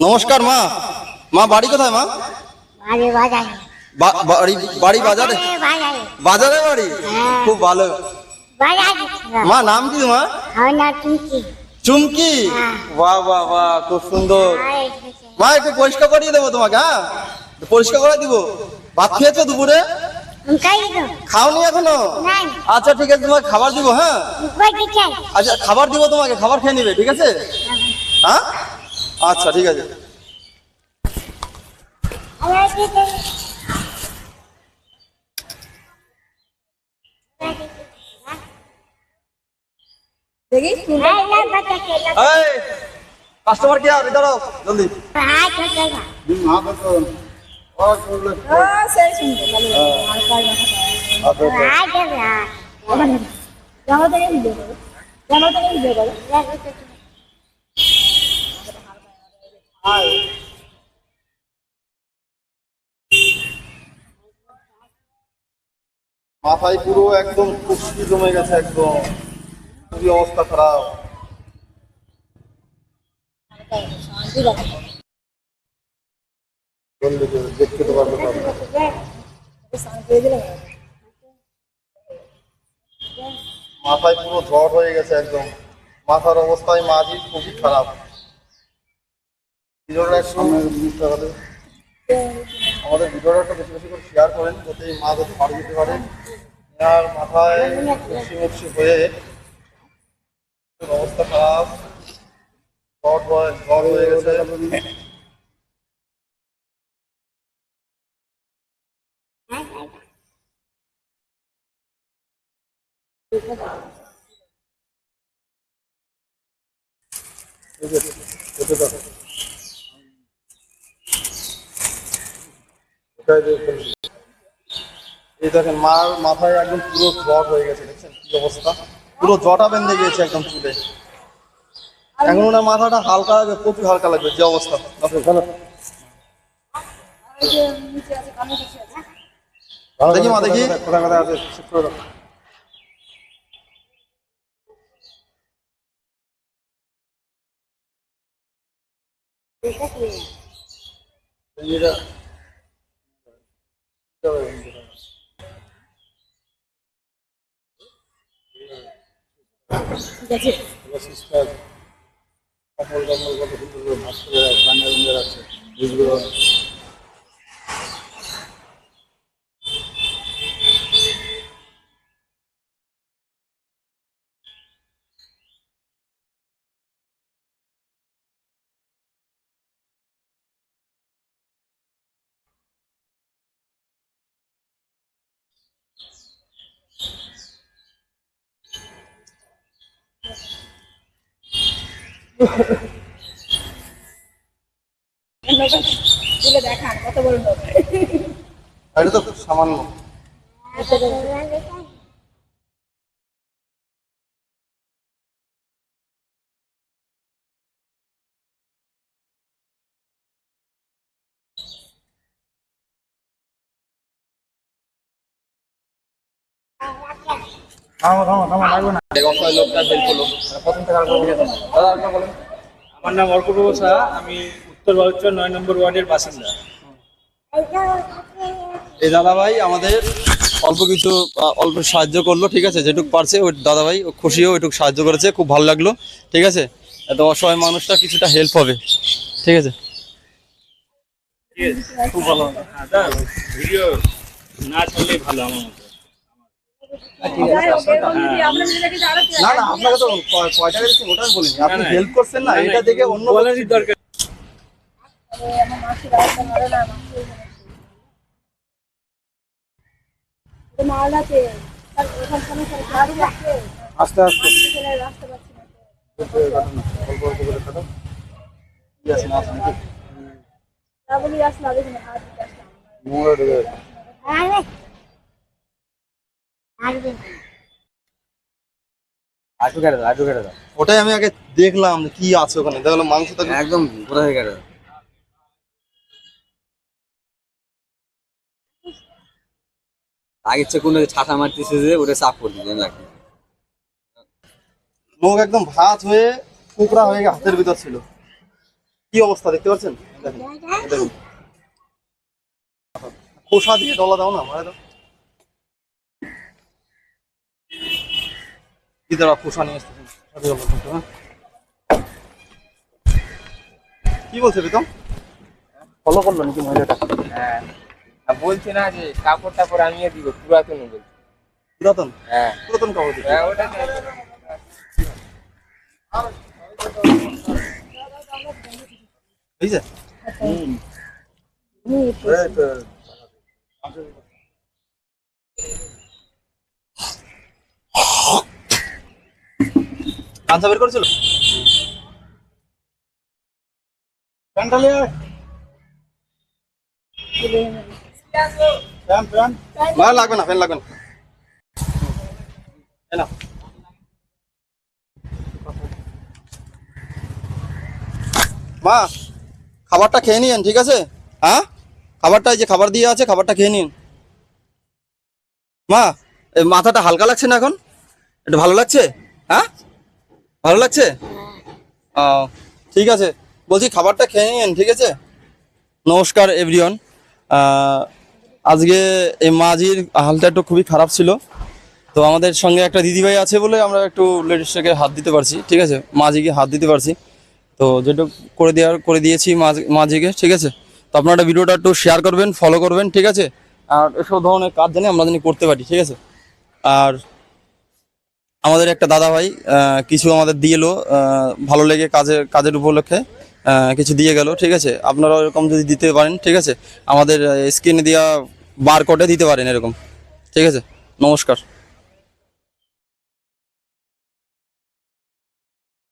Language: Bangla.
নমস্কার মা। মা বাড়ি কোথায় মা? বাড়ি বাজারে। বাড়ি বাজারে? বাজারে বাড়ি? হ্যাঁ। খুব ভালো। মা নাম কি মা? হয় চুমকি। হ্যাঁ। বাহ বাহ বাহ খুব সুন্দর। মা একটু পরিষ্কার করিয়ে দেবো তোমাকে হ্যাঁ? পরিষ্কার করে দিব। ভাত খেয়েছো দুপুরে? খাওনি এখনও? আচ্ছা ঠিক আছে তোমাকে খাবার দিব হ্যাঁ? আচ্ছা খাবার দিব তোমাকে খাবার খেয়ে নিবে ঠিক আছে? হ্যাঁ? আচ্ছা ঠিক আছে। দেখি কাস্টমার কে দাঁড়াও জলদি। জামা থেকে ভিডিও করো জামা থেকে ভিডিও করো মাথায় পুরো একদম খুশকি জমে গেছে একদম। খুবই অবস্থা খারাপ? দেখতে তো পারবে মাথায় পুরো জ্বর হয়ে গেছে একদম। মাথার অবস্থায় মাঝি খুবই খারাপ ভিডিওটা একটু বুঝতে পারে আমাদের ভিডিওটা বেশি বেশি করে শেয়ার করেন, যাতে মা যাতে ভালো দিতে পারে। আর মাথায় মুক্সি হয়ে অবস্থা খারাপ। জ্বর হয়ে গেছে। এই যে, এটা দেখো। এটাই দেখুন। এই দেখেন মার মাথায় একদম পুরো জ্বর হয়ে গেছে দেখছেন কি অবস্থা? পুরো জটা বেঁধে গিয়েছে একদম চুলে। এখন ওনার মাথাটা হালকা লাগবে প্রচুর হালকা লাগবে যে অবস্থা। দেখো, মা দেখি। কোথায় কোথায় আছে ঠিক আছে সিস্টার কাপড় কাপড় কত করে বানিয়ে দেখান কত বড় লোক এটা তো সামান্য। আমার নাম অর্কপ্রভ শাহ আমি উত্তর বালুচর নয় নম্বর ওয়ার্ডের বাসিন্দা। এই দাদা ভাই আমাদের অল্প কিছু অল্প সাহায্য করল ঠিক আছে? যেটুকু পারছে ওই দাদা ভাই ও খুশিও ওইটুকু সাহায্য করেছে খুব ভালো লাগল ঠিক আছে? এত অসহায় মানুষটা কিছুটা হেল্প হবে ঠিক আছে? খুব ভালো। হ্যাঁ না ছাড়লেই ভালো আমার না না আপনাকে তো টাকা দিচ্ছেন ওটা বলিনি আপনি। হেল্প করছেন না এটা দেখে অন্য বলারই দরকার আস্তে আস্তে নোংরা ঢুকে গেছে। কেটে দাও আটু কেটে দাও। ওটাই আমি আগে দেখলাম কি আছে ওখানে। দেখলাম মাংস একদম কেটে দাও আগের চেয়ে কোনো ছাতা মারতেছে যে ওটা সাফ করে দিতে লাগবে মুখ একদম ভাত হয়ে কুকড়া হয়ে হাতের ভিতর ছিল। কি অবস্থা দেখতে পাচ্ছেন? দেখুন। খোসা দিয়ে ডলা দাও না মারা দাও। আসতেছেন খোসা দিয়ে ডলা দাও, হ্যাঁ? কি বলছে প্রীতম? ফলো করল নাকি মহিলাটা? হ্যাঁ। আর বলছে না যে কাপড় টাপড় আনিয়ে দিব পুরাতন বলছে। পুরাতন? হ্যাঁ। পুরাতন কাপড় দিচ্ছে। হ্যাঁ ওটা বুঝছে গামছা বের করেছিল প্যান্টালে লাগবে না ফ্যান লাগবে না। মা খাবারটা খেয়ে নিন ঠিক আছে? হ্যাঁ? খাবারটা যে খাবার দিয়ে আছে খাবারটা খেয়ে নিন। মা মাথাটা হালকা লাগছে না এখন? একটু ভালো লাগছে? হ্যাঁ? ভালো লাগছে? ও ঠিক আছে। বলছি খাবারটা খেয়ে নিন ঠিক আছে? নমস্কার এভরিওয়ান আজকে এই মাঝির হালটা একটু খুবই খারাপ ছিল। তো আমাদের সঙ্গে একটা দিদিভাই আছে বলে আমরা একটু লেডিসটাকে হাত দিতে পারছি ঠিক আছে? মাঝিকে হাত দিতে পারছি। তো যেটা করে দেওয়ার করে দিয়েছি মাঝ- মাঝিকে ঠিক আছে? তো আপনারা ভিডিওটা একটু শেয়ার করবেন ফলো করবেন ঠিক আছে? আর এসব ধরনের কাজ জানি আমরা জানি করতে পারি ঠিক আছে? আর আমাদের একটা দাদা ভাই কিছু আমাদের দিয়ে এলো ভালো লেগে কাজের কাজের উপলক্ষে কিছু দিয়ে গেল, ঠিক আছে? আপনারা এরকম যদি দিতে পারেন, ঠিক আছে? আমাদের স্ক্রিনে দেওয়া বার কোডে দিতে পারেন এরকম, ঠিক আছে? নমস্কার।